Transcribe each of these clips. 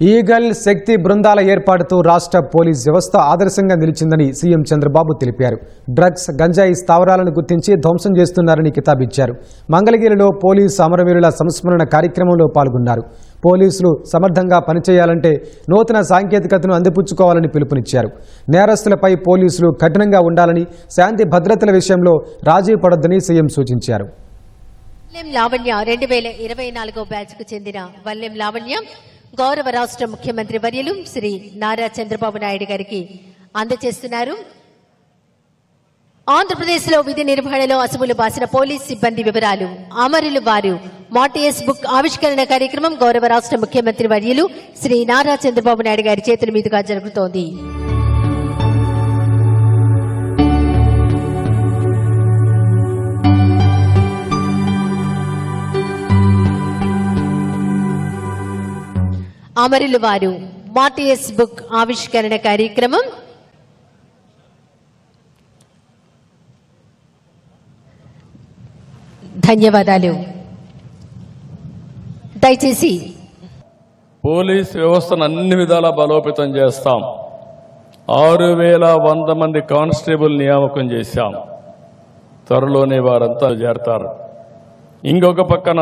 Eagle శక్తి బృందాల ఏర్పాటుతో రాష్ట్ర police వ్యవస్థ ఆదర్శంగా నిలిచిందని సీఎం చంద్రబాబు తెలిపారు. డ్రగ్స్ గంజాయి స్థావరాలను గుర్తించి ధ్వంసం చేస్తున్నారని కితాబిచ్చారు. మంగళగిరిలో పోలీసు అమరవీరుల సంస్మరణ కార్యక్రమంలో పాల్గొన్నారు. పోలీసులు సమర్థంగా పనిచేయాలంటే నూతన సాంకేతికతను అందిపుచ్చుకోవాలని పిలుపునిచ్చారు. నేరస్తులపై పోలీసులు కఠినంగా ఉండాలని శాంతి భద్రతల విషయంలో రాజీ పడొద్దని సీఎం సూచించారు. లావణ్య రెండు వేల ఇరవై నాలుగో బ్యాచ్కు చెందిన వల్లెం లావణ్య గౌరవ రాష్ట్ర ముఖ్యమంత్రి వర్యులు శ్రీ నారా చంద్రబాబు నాయుడు గారికి అందజేస్తున్నారు ఆంధ్రప్రదేశ్లో విధి నిర్వహణలో అసువులు బాసిన పోలీస్ సిబ్బంది వివరాలు అమరులు వారు మాటిఎస్ బుక్ ఆవిష్కరణ కార్యక్రమం గౌరవ రాష్ట్ర ముఖ్యమంత్రి వర్యులు శ్రీ నారా చంద్రబాబు నాయుడు గారి చేతుల మీదుగా జరుగుతోంది. అమరులు వారు మాటిఎస్ బుక్ ఆవిష్కరణ కార్యక్రమం. ధన్యవాదాలు. దయచేసి పోలీస్ వ్యవస్థను అన్ని విధాలా బలోపేతం చేస్తాం. ఆరు వేల వంద మంది కానిస్టేబుల్ నియామకం చేశాం. త్వరలోనే వారంతా చేరతారు. ఇంకొక పక్కన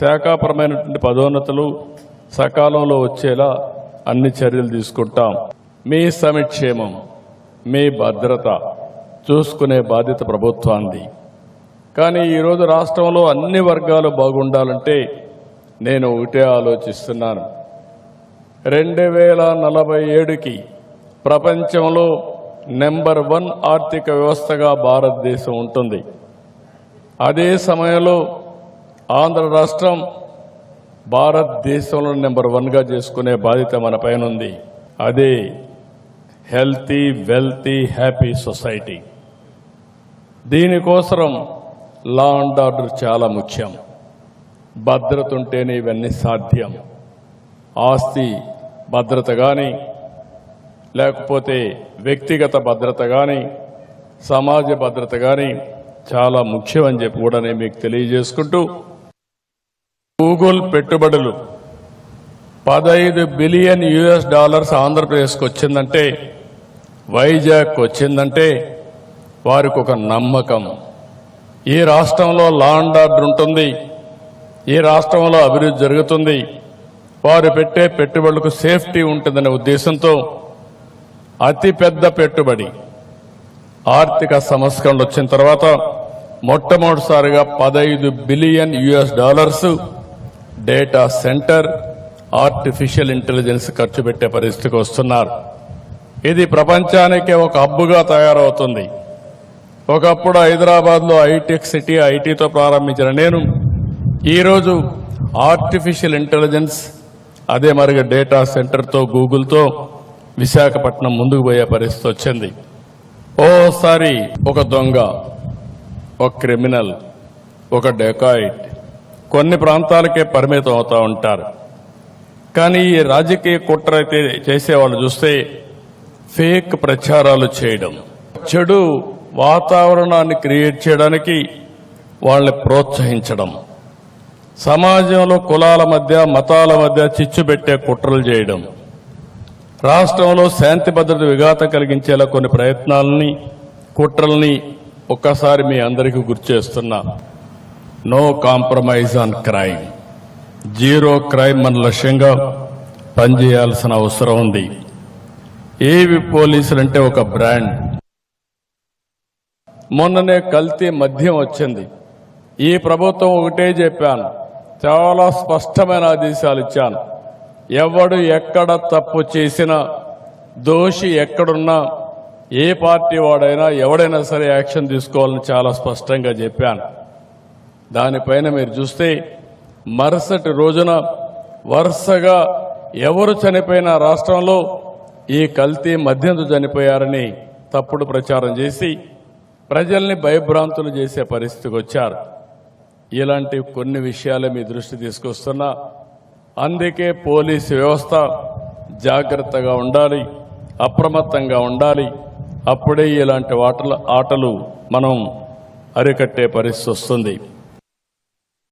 శాఖాపరమైనటువంటి పదోన్నతులు సకాలంలో వచ్చేలా అన్ని చర్యలు తీసుకుంటాం. మీ సమిక్షేమం మీ భద్రత చూసుకునే బాధ్యత ప్రభుత్వాన్ని కానీ ఈరోజు రాష్ట్రంలో అన్ని వర్గాలు బాగుండాలంటే నేను ఒకటే ఆలోచిస్తున్నాను. రెండు వేల నలభై ఏడుకి ప్రపంచంలో నెంబర్ వన్ ఆర్థిక వ్యవస్థగా భారతదేశం ఉంటుంది. అదే సమయంలో ఆంధ్ర రాష్ట్రం భారతదేశంలో నెంబర్ వన్గా చేసుకునే బాధ్యత మన పైన ఉంది. అదే హెల్తీ వెల్తీ హ్యాపీ సొసైటీ. దీనికోసం లా అండ్ ఆర్డర్ చాలా ముఖ్యం. భద్రత ఉంటేనే ఇవన్నీ సాధ్యం. ఆస్తి భద్రత కానీ లేకపోతే వ్యక్తిగత భద్రత కానీ సమాజ భద్రత కానీ చాలా ముఖ్యం అని చెప్పి కూడా నేను మీకు తెలియజేసుకుంటూ గూగుల్ పెట్టుబడులు. పదహైదు బిలియన్ యుఎస్ డాలర్స్ ఆంధ్రప్రదేశ్కి వచ్చిందంటే వైజాగ్ వచ్చిందంటే వారికి ఒక నమ్మకం. ఈ రాష్ట్రంలో లా అండ్ ఆర్డర్ ఉంటుంది. ఈ రాష్ట్రంలో అభివృద్ధి జరుగుతుంది. వారు పెట్టే పెట్టుబడులకు సేఫ్టీ ఉంటుందనే ఉద్దేశంతో అతిపెద్ద పెట్టుబడి ఆర్థిక సంస్కరణలు వచ్చిన తర్వాత మొట్టమొదటిసారిగా పదహైదు billion US dollars data centre artificial intelligence ఖర్చు పెట్టే పరిస్థితికి వస్తున్నారు. ఇది ప్రపంచానికే ఒక హబ్బుగా తయారవుతుంది. ఒకప్పుడు హైదరాబాద్లో ఐటెక్ సిటీ ఐటీతో ప్రారంభించిన నేను ఈరోజు ఆర్టిఫిషియల్ ఇంటెలిజెన్స్ అదే మరిగా డేటా సెంటర్తో గూగుల్తో విశాఖపట్నం ముందుకు పోయే పరిస్థితి వచ్చింది. ఓసారి ఒక దొంగ ఒక క్రిమినల్ ఒక డెకాయిట్ కొన్ని ప్రాంతాలకే పరిమితం అవుతూ ఉంటారు. కానీ ఈ రాజకీయ కుట్ర అయితే చేసేవాళ్ళు చూస్తే ఫేక్ ప్రచారాలు చేయడం చెడు వాతావరణాన్ని క్రియేట్ చేయడానికి వాళ్ళని ప్రోత్సహించడం సమాజంలో కులాల మధ్య మతాల మధ్య చిచ్చు పెట్టే కుట్రలు చేయడం రాష్ట్రంలో శాంతి భద్రత విఘాతం కలిగించేలా కొన్ని ప్రయత్నాలని కుట్రల్ని ఒక్కసారి మీ అందరికీ గుర్తు చేస్తున్నా. No compromise on crime zero crime మన లక్ష్యంగా పనిచేయాల్సిన అవసరం ఉంది. ఏవి పోలీసులు అంటే ఒక బ్రాండ్. మొన్ననే కల్తీ మద్యం వచ్చింది. ఈ ప్రభుత్వం ఒకటే చెప్పాను. చాలా స్పష్టమైన ఆదేశాలు ఇచ్చాను. ఎవడు ఎక్కడ తప్పు చేసినా దోషి ఎక్కడున్నా ఏ పార్టీ వాడైనా ఎవడైనా సరే యాక్షన్ తీసుకోవాలని చాలా స్పష్టంగా చెప్పాను. దానిపైన మీరు చూస్తే మరుసటి రోజున వరుసగా ఎవరు చనిపోయిన రాష్ట్రంలో ఈ కల్తీ మద్యంతో చనిపోయారని తప్పుడు ప్రచారం చేసి ప్రజల్ని భయభ్రాంతులు చేసే పరిస్థితికి వచ్చారు. ఇలాంటి కొన్ని విషయాలు మీ దృష్టి తీసుకొస్తున్నా. అందుకే పోలీసు వ్యవస్థ జాగ్రత్తగా ఉండాలి అప్రమత్తంగా ఉండాలి. అప్పుడే ఇలాంటి ఆటలు ఆటలు మనం అరికట్టే పరిస్థితి వస్తుంది.